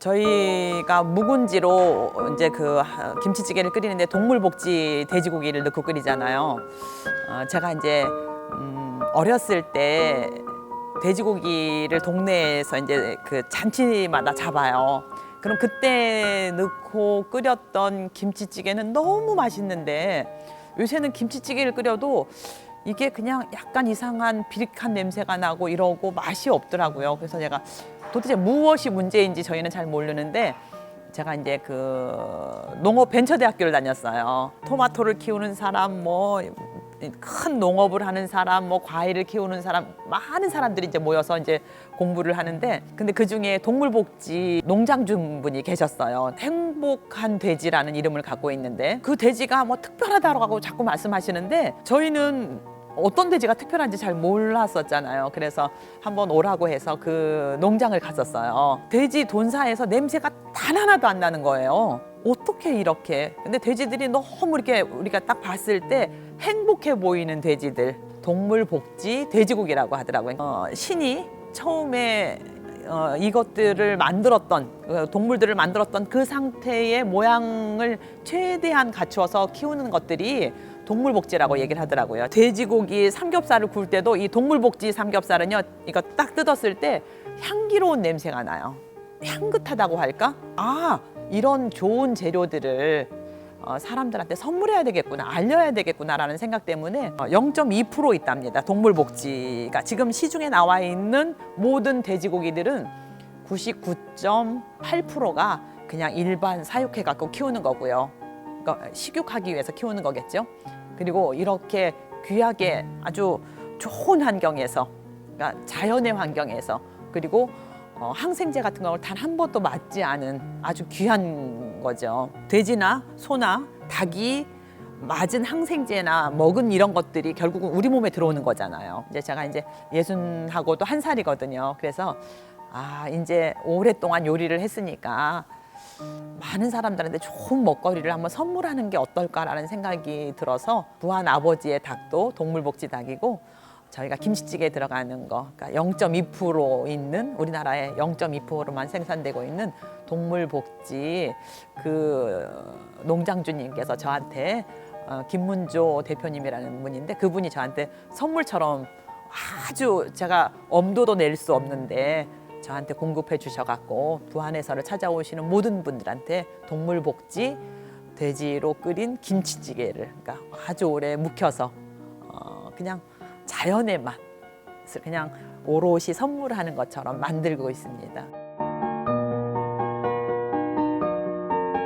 저희가 묵은지로 이제 그 하- 김치찌개를 끓이는데 동물복지 돼지고기를 넣고 끓이잖아요. 어, 제가 이제 음, 어렸을 때 돼지고기를 동네에서 이제 그 잔치마다 잡아요. 그럼 그때 넣고 끓였던 김치찌개는 너무 맛있는데 요새는 김치찌개를 끓여도 이게 그냥 약간 이상한 비릿한 냄새가 나고 이러고 맛이 없더라고요. 그래서 제가 도대체 무엇이 문제인지 저희는 잘 모르는데 제가 이제 그 농업 벤처대학교를 다녔어요. 토마토를 키우는 사람, 뭐 큰 농업을 하는 사람, 뭐 과일을 키우는 사람, 많은 사람들이 이제 모여서 이제 공부를 하는데, 근데 그 중에 동물복지 농장주 분이 계셨어요. 행복한 돼지라는 이름을 갖고 있는데, 그 돼지가 뭐 특별하다고 자꾸 말씀하시는데, 저희는 어떤 돼지가 특별한지 잘 몰랐었잖아요. 그래서 한번 오라고 해서 그 농장을 갔었어요. 돼지 돈사에서 냄새가 단 하나도 안 나는 거예요. 어떻게 이렇게? 근데 돼지들이 너무 이렇게 우리가 딱 봤을 때 행복해 보이는 돼지들. 동물 복지 돼지고기라고 하더라고요. 어, 신이 처음에 어, 이것들을 만들었던 어, 동물들을 만들었던 그 상태의 모양을 최대한 갖추어서 키우는 것들이 동물복지라고 얘기를 하더라고요. 돼지고기 삼겹살을 구울 때도 이 동물복지 삼겹살은요, 이거 딱 뜯었을 때 향기로운 냄새가 나요. 향긋하다고 할까? 아, 이런 좋은 재료들을 어, 사람들한테 선물해야 되겠구나, 알려야 되겠구나라는 생각 때문에 어, 0.2% 있답니다. 동물복지가 지금 시중에 나와 있는 모든 돼지고기들은 99.8%가 그냥 일반 사육해 갖고 키우는 거고요. 그러니까 식육하기 위해서 키우는 거겠죠. 그리고 이렇게 귀하게 아주 좋은 환경에서, 그러니까 자연의 환경에서 그리고 어, 항생제 같은 걸 단 한 번도 맞지 않은 아주 귀한 거죠. 돼지나 소나 닭이 맞은 항생제나 먹은 이런 것들이 결국은 우리 몸에 들어오는 거잖아요. 이제 제가 이제 예순하고도 한 살이거든요. 그래서 아 이제 오랫동안 요리를 했으니까 많은 사람들한테 좋은 먹거리를 한번 선물하는 게 어떨까라는 생각이 들어서 부한 아버지의 닭도 동물복지 닭이고 저희가 김치찌개에 들어가는 거, 그러니까 0.2% 있는 우리나라에 0.2%만 생산되고 있는 동물복지 그 농장주님께서 저한테 어, 김문조 대표님이라는 분인데 그분이 저한테 선물처럼 아주 제가 엄도도 낼 수 없는데 저한테 공급해 주셔갖고 부안에서를 찾아오시는 모든 분들한테 동물복지 돼지로 끓인 김치찌개를 그러니까 아주 오래 묵혀서 어, 그냥 자연의 맛을 그냥 오롯이 선물하는 것처럼 만들고 있습니다.